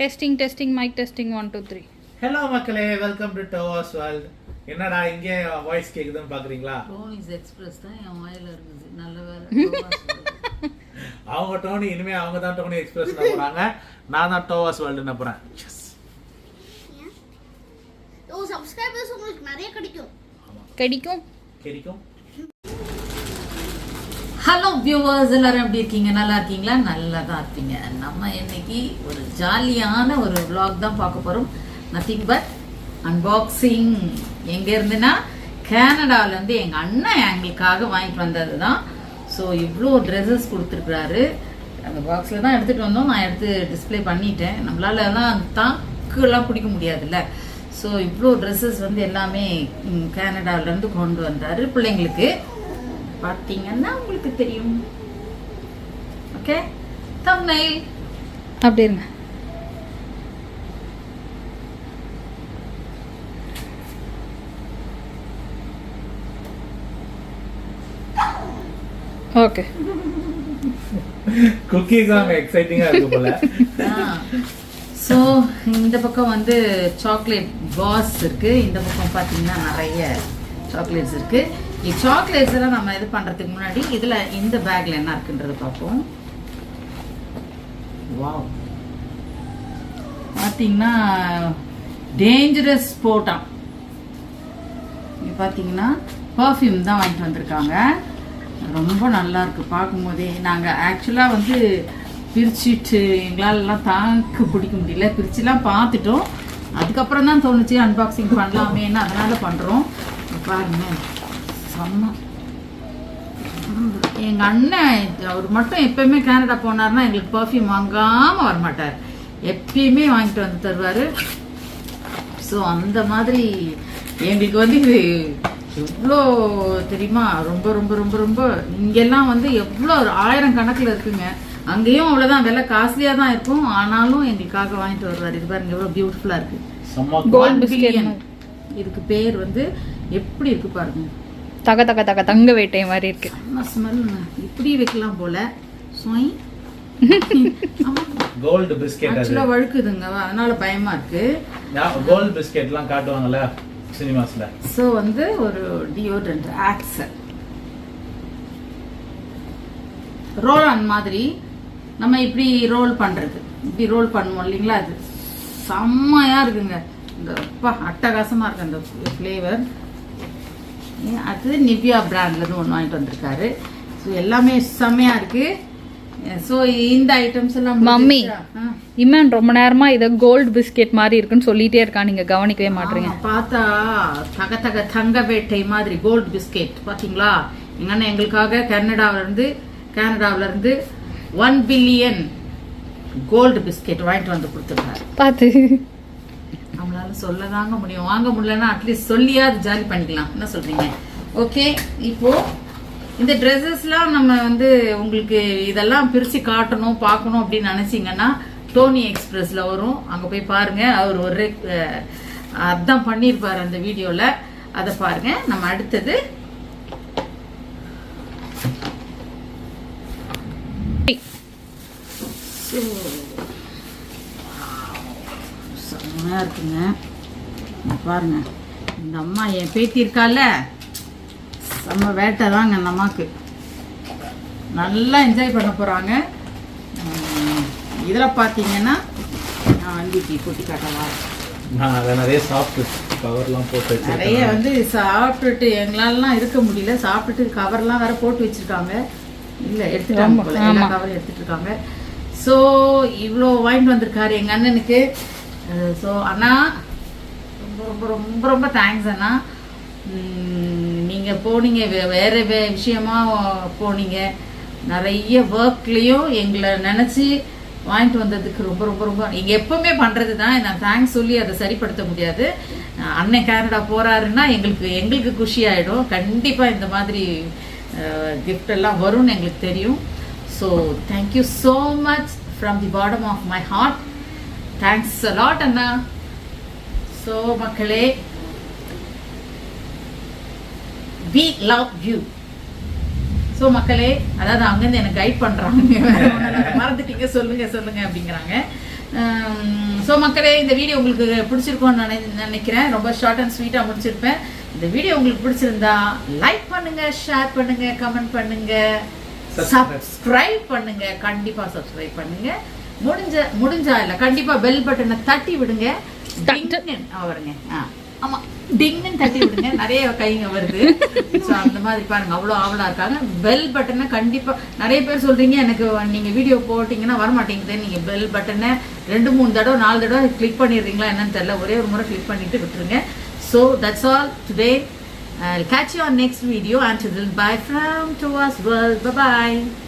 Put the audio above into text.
Testing testing mike testing one two three hello மக்களே welcome to டோவாஸ் world என்னடா இங்கே வாய்ஸ் கேக்குதுன்னு பாக்குறீங்களா? டோனிஸ் எக்ஸ்பிரஸ் தான் என் வாயில இருக்குது. நல்ல வேலை. அவங்க டோனி இனிமே அவங்க தான் டோனி எக்ஸ்பிரஸ் போறாங்க. நான் தான் டோவாஸ் வேர்ல்டு போறேன். Yes. ஓ சப்ஸ்கிரைபர்ஸ் உங்களுக்கு நிறைய கிடைக்கும். கிடைக்கும். கிடைக்கும். ஹலோ வியூவர்ஸ் எல்லாரும் எப்படி இருக்கீங்க? நல்லா இருக்கீங்களா? நல்லா தான் இருப்பீங்க நம்ம இன்னைக்கு ஒரு ஜாலியான ஒரு விளாக் தான் பார்க்க போறோம். நத்திங் பட் அன்பாக்சிங் எங்க இருந்துன்னா கனடால இருந்து எங்க அண்ணன் எங்களுக்காக வாங்கிட்டு வந்தது தான் ஸோ இவ்வளோ ட்ரெஸ்ஸஸ் கொடுத்துருக்குறாரு. அந்த பாக்ஸில் தான் எடுத்துகிட்டு வந்தோம். நான் எடுத்து டிஸ்ப்ளே பண்ணிட்டேன். நம்மளால எல்லாம் தாக்குலாம் பிடிக்க முடியாதுல்ல. ஸோ இவ்வளோ ட்ரெஸ்ஸஸ் வந்து எல்லாமே கேனடாவிலேருந்து கொண்டு வந்தார் பிள்ளைங்களுக்கு. பார்த்தீங்கன்னா உங்களுக்கு தெரியும். Okay thumbnail. அப்படி இருங்க. ஓகே குக்கிக்கு அங்க எக்ஸைட்டிங்கா இருக்கு போல. ஸோ இந்த பக்கம் வந்து சாக்லேட் பாஸ் இருக்கு. இந்த பக்கம் பார்த்தீங்கன்னா நிறைய சாக்லேட்ஸ் இருக்கு. இந்த சாக்லேட்ஸ் எல்லாம் நம்ம இது பண்ணுறதுக்கு முன்னாடி இதில் இந்த பேக்கில் என்ன இருக்குன்றது பார்ப்போம். வாவ் பார்த்தீங்கன்னா டேஞ்சரஸ் போட்டான் இங்க பார்த்தீங்கன்னா பர்ஃப்யூம் தான் வாங்கிட்டு வந்திருக்காங்க. ரொம்ப நல்லா இருக்குது பார்க்கும்போதே. நாங்கள் ஆக்சுவலாக வந்து பிரிச்சுட்டு எங்களாலலாம் தாக்கு பிடிக்க முடியல. பிரிச்சுலாம் பார்த்துட்டோம். அதுக்கப்புறம் தான் தோணுச்சு அன்பாக்சிங் பண்ணலாமேன்னு அதனால் பண்ணுறோம் பாருங்கள் செம்ம எங்கள் அண்ணன் அவர் மட்டும் எப்பயுமே கனடா போனார்னா எங்களுக்கு பர்ஃப்யூம் வாங்காமல் வரமாட்டார். எப்பயுமே வாங்கிட்டு வந்து தருவார். ஸோ அந்த மாதிரி எங்களுக்கு வந்து இது எவ்வளோ தெரியுமா? ரொம்ப ரொம்ப ரொம்ப ரொம்ப இங்கெல்லாம் வந்து எவ்வளோ ஒரு ஆயிரம் கணக்கில் இருக்குங்க. அங்கேயும் அவ்வளோதான் விலை காஸ்ட்லியாக தான் இருக்கும். ஆனாலும் எங்களுக்காக வாங்கிட்டு வருவார். இது பாருங்க எவ்வளோ பியூட்டிஃபுல்லாக இருக்கு. செம்ம Gold One biscuit billion. மாதிரி. இதுக்கு பேர் வந்து எப்படி இருக்கு பாருங்க. தக தக தக தங்க வேட்டை மாதிரி இருக்கு. இப்படி வைக்கலாம் போல. சொய் கோல்டு பிஸ்கெட் அது. ஆக்சுவலாக வழுக்குதுங்க. அதனால பயமா இருக்கு. கோல்டு பிஸ்கெட்லாம் காட்டுவாங்கல்ல சினிமாஸ்ல. ஸோ வந்து ஒரு டியோட்ரண்ட் ஆக்சல் ரோல் ஆன் மாதிரி நம்ம இப்படி ரோல் பண்றது. இப்படி ரோல் பண்ணுவோம் இல்லைங்களா அது? செம்மையா இருக்குங்க. இந்த அப்பா அட்டகாசமா இருக்கு அந்த ஃப்ளேவர் அது நிவ்யா பிராண்ட்லேருந்து ஒன்று வாங்கிட்டு வந்திருக்காரு. ஸோ எல்லாமே செம்மையா இருக்கு. ஸோ இந்த ஐட்டம்ஸ் எல்லாம் மம்மி. இமான் ரொம்ப நேரமா இதை கோல்டு பிஸ்கெட் மாதிரி இருக்குன்னு சொல்லிட்டே இருக்கா நீங்க கவனிக்கவே மாட்டீங்க. பார்த்தா தக தக தங்க வேட்டை மாதிரி கோல்ட் பிஸ்கெட் பாத்தீங்களா? எங்க அண்ணன் எங்களுக்காக கனடாவில இருந்து கனடாவில இருந்து ஒன் பில்லியன் கோல்டு பிஸ்கெட் வாங்கிட்டு வந்து கொடுத்துருக்காரு. பார்த்து நம்மளால சொல்ல தாங்க முடியும். வாங்க முடியலன்னா அட்லீஸ்ட் சொல்லியாவது ஜாலி பண்ணிக்கலாம். என்ன சொல்றீங்க? ஓகே இப்போ இந்த ட்ரெஸ்ஸஸ்லாம் நம்ம வந்து உங்களுக்கு இதெல்லாம் பிரித்து காட்டணும் பார்க்கணும் அப்படின்னு நினச்சிங்கன்னா டோனி எக்ஸ்பிரஸில் வரும். அங்கே போய் பாருங்கள் அவர் ஒரு அதான் பண்ணியிருப்பார் அந்த வீடியோவில் அதை பாருங்க. நம்ம அடுத்தது. ஸோ செம்மையா இருக்குங்க. பாருங்க. இந்த அம்மா என் பேத்தி இருக்கால செம்ம வேட்டை தாங்க அந்த அம்மாவுக்கு நல்லா என்ஜாய் பண்ண போகிறாங்க இதில் பார்த்தீங்கன்னா நான் வண்டிக்கு குட்டி காட்டவா? நான் அதை நிறைய சாப்பிட்டு கவர்லாம் போட்டு நிறைய வந்து சாப்பிட்டுட்டு எங்களாலலாம் இருக்க முடியல. சாப்பிட்டுட்டு கவர்லாம் வேற போட்டு வச்சிருக்காங்க. இல்லை எடுத்துட்டாங்க எல்லா ஆமா. கவரும் எடுத்துட்டு இருக்காங்க. ஸோ இவ்வளோ வாங்கிட்டு வந்திருக்காரு எங்கள் அண்ணனுக்கு. ஸோ அண்ணா ரொம்ப ரொம்ப ரொம்ப ரொம்ப தேங்க்ஸ் அண்ணா. நீங்கள் போனீங்க வே- வே விஷயமா போனீங்க. நிறைய ஒர்க்லேயும் எங்களை நினச்சி வாங்கிட்டு வந்ததுக்கு ரொம்ப ரொம்ப ரொம்ப நீங்கள் எப்போவுமே பண்ணுறது தான். நான் தேங்க்ஸ் சொல்லி அதை சரிப்படுத்த முடியாது. அண்ணன் கேனடா போகிறாருன்னா எங்களுக்கு எங்களுக்கு குஷி ஆகிடும் கண்டிப்பாக இந்த மாதிரி கிஃப்ட் எல்லாம் வரும்னு எங்களுக்கு தெரியும். So thank you so much from the bottom of my heart thanks lot Anna so மக்களே வி லவ் யூ ஸோ மக்களே அதாவது அங்கேருந்து எனக்கு கைட் பண்ணுறாங்க. மறந்துட்டீங்க சொல்லுங்க சொல்லுங்க அப்படிங்கிறாங்க. ஸோ மக்களே இந்த வீடியோ உங்களுக்கு பிடிச்சிருக்கும்னு நினை நினைக்கிறேன். ரொம்ப ஷார்ட் அண்ட் ஸ்வீட்டாக முடிச்சிருப்பேன். இந்த வீடியோ உங்களுக்கு பிடிச்சிருந்தா லைக் பண்ணுங்க ஷேர் பண்ணுங்க கமெண்ட் பண்ணுங்க. Subscribe. சப்ஸ்கிரைப் பண்ணுங்க. கண்டிப்பா சப்ஸ்கிரைப் பண்ணுங்க. முடிஞ்ச முடிஞ்சா இல்ல கண்டிப்பா பெல் பட்டனை தட்டி விடுங்க. வருங்க. ஆ ஆமா. டிங்னு தட்டி விடுங்க. நிறைய கைங்க வருது. ஸோ அந்த மாதிரி பாருங்க. அவ்வளோ ஆவலா இருக்காங்க. பெல் பட்டனை கண்டிப்பா நிறைய பேர் சொல்றீங்க எனக்கு நீங்க வீடியோ போட்டீங்கன்னா வர மாட்டேங்குது நீங்க பெல் பட்டனை ரெண்டு மூணு தடவை நாலு தடவை கிளிக் பண்ணிடுறீங்களா என்னன்னு தெரியல. ஒரே ஒரு முறை கிளிக் பண்ணிட்டு விட்டுருங்க. So that's all today I'll catch you on next video. Until then, bye from Toas World. Bye bye.